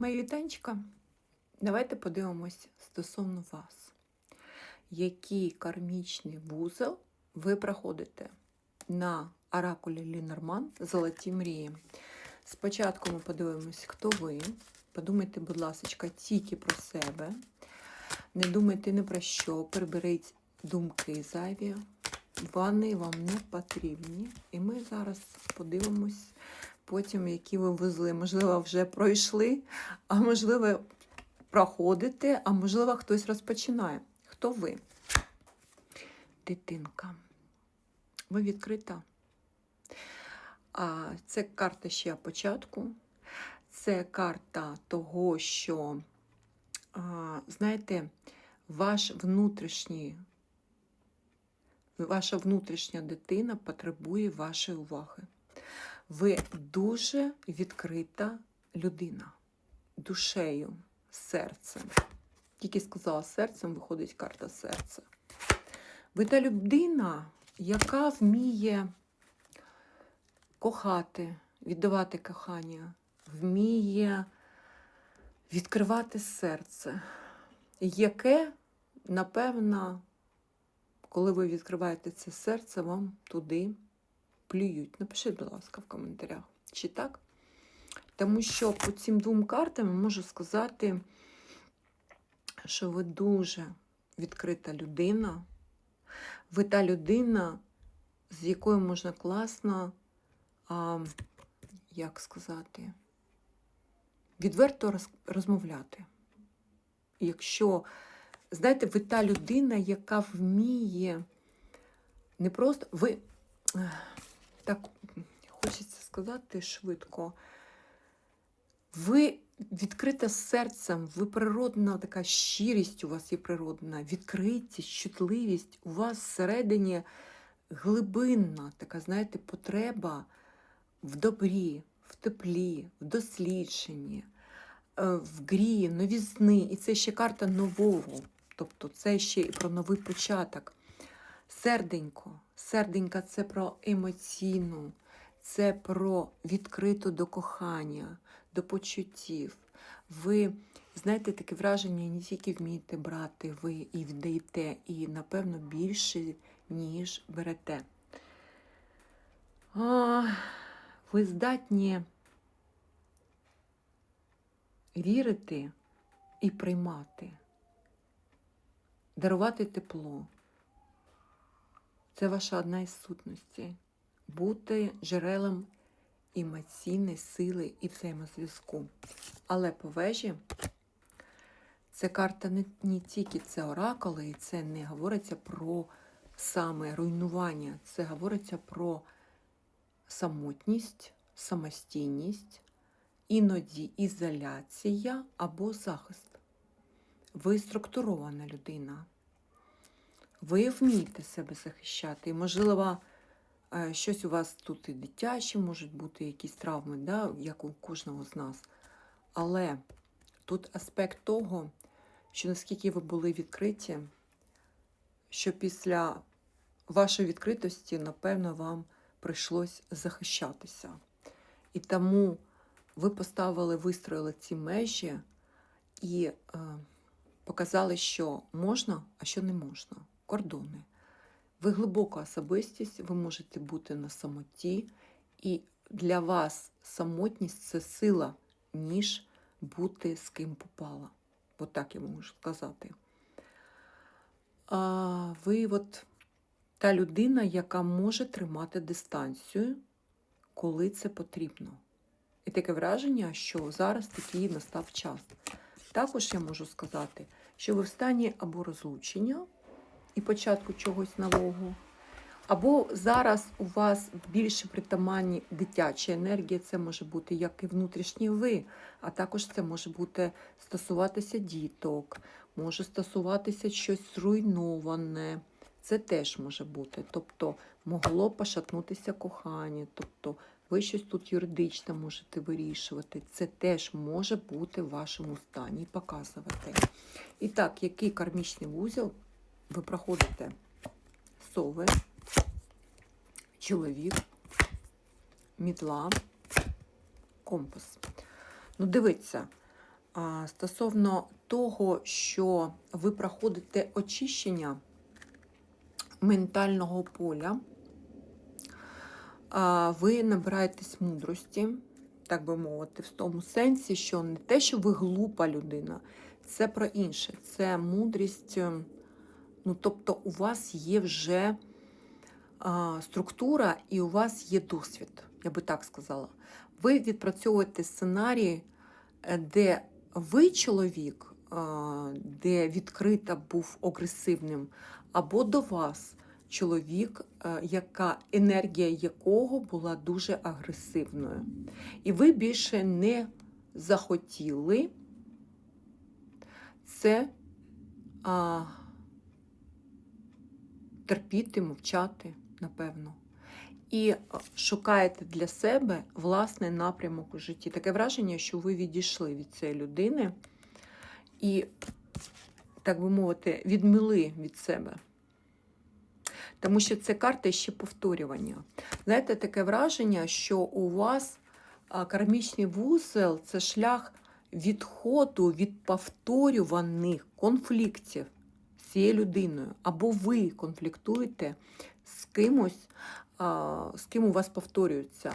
Мої вітанчика, давайте подивимось стосовно вас. Який кармічний вузол ви проходите на оракулі Лінорман Золоті мрії? Спочатку ми подивимось, хто ви. Подумайте, будь ласка, тільки про себе. Не думайте ні про що, приберіть думки зайві. Вони вам не потрібні. І ми зараз подивимось потім, які ви везли. Можливо, вже пройшли, а можливо, проходите, а можливо, хтось розпочинає. Хто ви? Дитинка. Ви відкрита. А це карта ще початку. Це карта того, що, знаєте, ваш внутрішній, ваша внутрішня дитина потребує вашої уваги. Ви дуже відкрита людина душею, серцем. Тільки сказала серцем, виходить карта серця. Ви та людина, яка вміє кохати, віддавати кохання, вміє відкривати серце, яке, напевно, коли ви відкриваєте це серце, вам туди плюють. Напишіть, будь ласка, в коментарях, чи так? Тому що по цим двом картам можу сказати, що ви дуже відкрита людина. Ви та людина, з якою можна класно, а, як сказати, відверто роз, розмовляти. Якщо, знаєте, ви та людина, яка вміє не просто ви так хочеться сказати швидко. Ви відкрита серцем, ви природна така щирість у вас є природна, відкритість, чутливість. У вас всередині глибинна така, знаєте, потреба в добрі, в теплі, в дослідженні, е, в грі, новізни. І це ще карта нового. Тобто це ще і про новий початок. Серденько. Серденька це про емоційну, це про відкриту до кохання, до почуттів. Ви знаєте, таке враження, не тільки вмієте брати, ви і віддаєте, і, напевно, більше, ніж берете. А, ви здатні вірити і приймати, дарувати тепло. Це ваша одна із сутностей. Бути джерелом емоційної сили і взаємозв'язку. Але по вежі це карта не, не тільки це оракули, і це не говориться про саме руйнування, це говориться про самотність, самостійність, іноді ізоляція або захист. Ви структурована людина. Ви вмієте себе захищати. І, можливо, е, щось у вас тут і дитяче, можуть бути якісь травми, да, як у кожного з нас. Але тут аспект того, що наскільки ви були відкриті, що після вашої відкритості, напевно, вам прийшлось захищатися. І тому ви поставили, вистроїли ці межі і е, показали, що можна, а що не можна кордони. Ви глибока особистість, ви можете бути на самоті, і для вас самотність це сила, ніж бути з ким попала. От так я можу сказати. А Ви от та людина, яка може тримати дистанцію, коли це потрібно. І таке враження, що зараз такий настав час. Також я можу сказати, що ви в стані або розлучення і початку чогось нового. Або зараз у вас більше притаманні дитяча енергія, це може бути як і внутрішній ви, а також це може бути стосуватися діток, може стосуватися щось зруйноване. Це теж може бути. Тобто могло пошатнутися кохання, тобто ви щось тут юридично можете вирішувати. Це теж може бути в вашому стані показувати. І так, який кармічний вузол ви проходите сови, чоловік, мітла, компас. Ну, дивіться, Стосовно того, що ви проходите очищення ментального поля, ви набираєтесь мудрості, так би мовити, в тому сенсі, що не те, що ви глупа людина, це про інше. Це мудрість. Ну, тобто, у вас є вже а, структура і у вас є досвід, я би так сказала. Ви відпрацьовуєте сценарії, е, де ви чоловік, а, де відкрита був агресивним, або до вас чоловік, е, яка енергія якого була дуже агресивною. І ви більше не захотіли це а, терпіти, мовчати, напевно. І шукаєте для себе власний напрямок у житті. Таке враження, що ви відійшли від цієї людини і, так би мовити, відмили від себе. Тому що це карта ще повторювання. Знаєте, таке враження, що у вас кармічний вузел це шлях відходу від повторюваних конфліктів цією людиною. Або ви конфліктуєте з кимось, з ким у вас повторюється.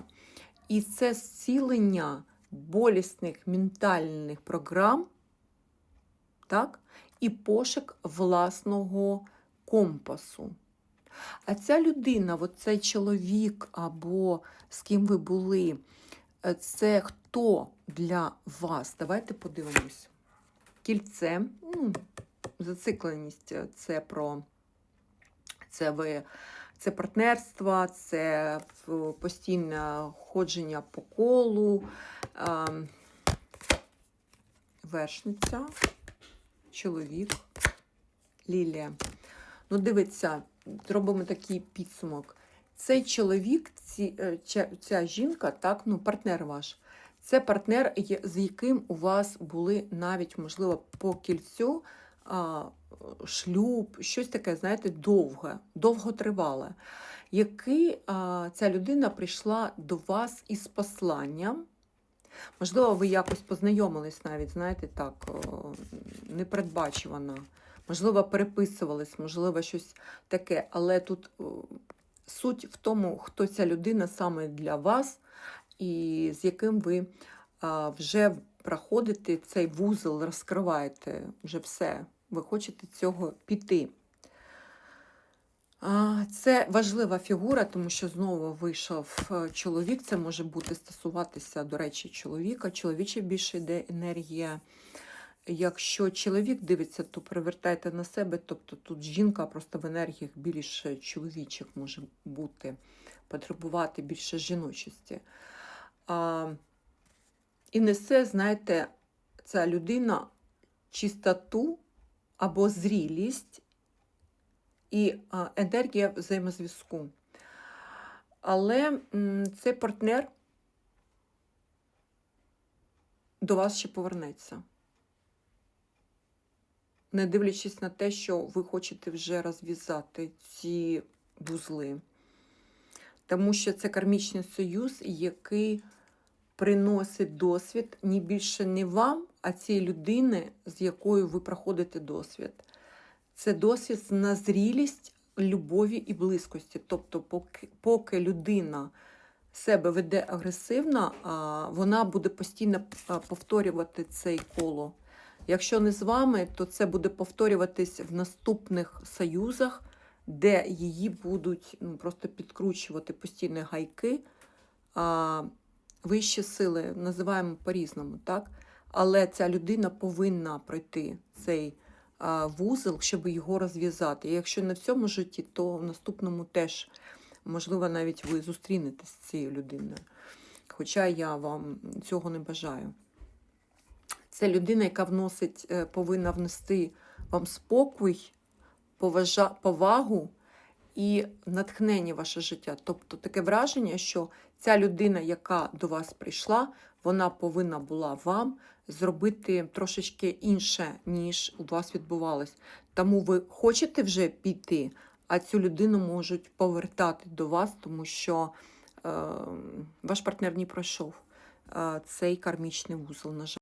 І це зцілення болісних ментальних програм, так? і пошук власного компасу. А ця людина, цей чоловік або з ким ви були, е, це хто для вас? Давайте подивимось. Кільце, зацикленість е, це про це ви. Це партнерство, це постійне ходження по колу, ем, вершниця, чоловік, лілія. Ну, дивіться, зробимо такий підсумок. Цей чоловік, ці, е, ця, жінка, так, ну, партнер ваш, це партнер, з яким у вас були навіть, можливо, по кільцю шлюб, щось таке, знаєте, довге, довготривале, який ця людина прийшла до вас із посланням. Можливо, ви якось познайомились навіть, знаєте, так, непередбачувано. Можливо, переписувались, можливо, щось таке. Але тут суть в тому, хто ця людина саме для вас, і з яким ви вже проходите цей вузол, розкриваєте вже все. Ви хочете цього піти. Це важлива фігура, тому що знову вийшов е, чоловік. Це може бути стосуватися, до речі, чоловіка. Чоловіче більше йде енергія. Якщо чоловік дивиться, то привертайте на себе. Тобто тут жінка просто в енергіях більше чоловічих може бути, потребувати більше жіночості. А, і несе, знаєте, ця людина чистоту або зрілість і енергія взаємозв'язку. Але цей партнер до вас ще повернеться. Не дивлячись на те, що ви хочете вже розв'язати ці вузли. Тому що це кармічний союз, який приносить досвід не більше не вам, а цій людини, з якою ви проходите досвід. Це досвід на зрілість любові і близькості. Тобто, поки, поки людина себе веде агресивно, вона буде постійно повторювати цей коло. Якщо не з вами, то це буде повторюватись в наступних союзах, де її будуть ну, просто підкручувати постійні гайки. Вищі сили називаємо по-різному, так? Але ця людина повинна пройти цей вузол, щоб його розв'язати. І якщо не в цьому житті, то в наступному теж, можливо, навіть ви зустрінетесь з цією людиною. Хоча я вам цього не бажаю. Це людина, яка вносить, е, повинна внести вам спокій, поважа, повагу і натхнення в ваше життя. Тобто таке враження, що ця людина, яка до вас прийшла, вона повинна була вам зробити трошечки інше, ніж у вас відбувалось. Тому ви хочете вже піти, а цю людину можуть повертати до вас, тому що е, ваш партнер не пройшов е, цей кармічний вузол, на жаль.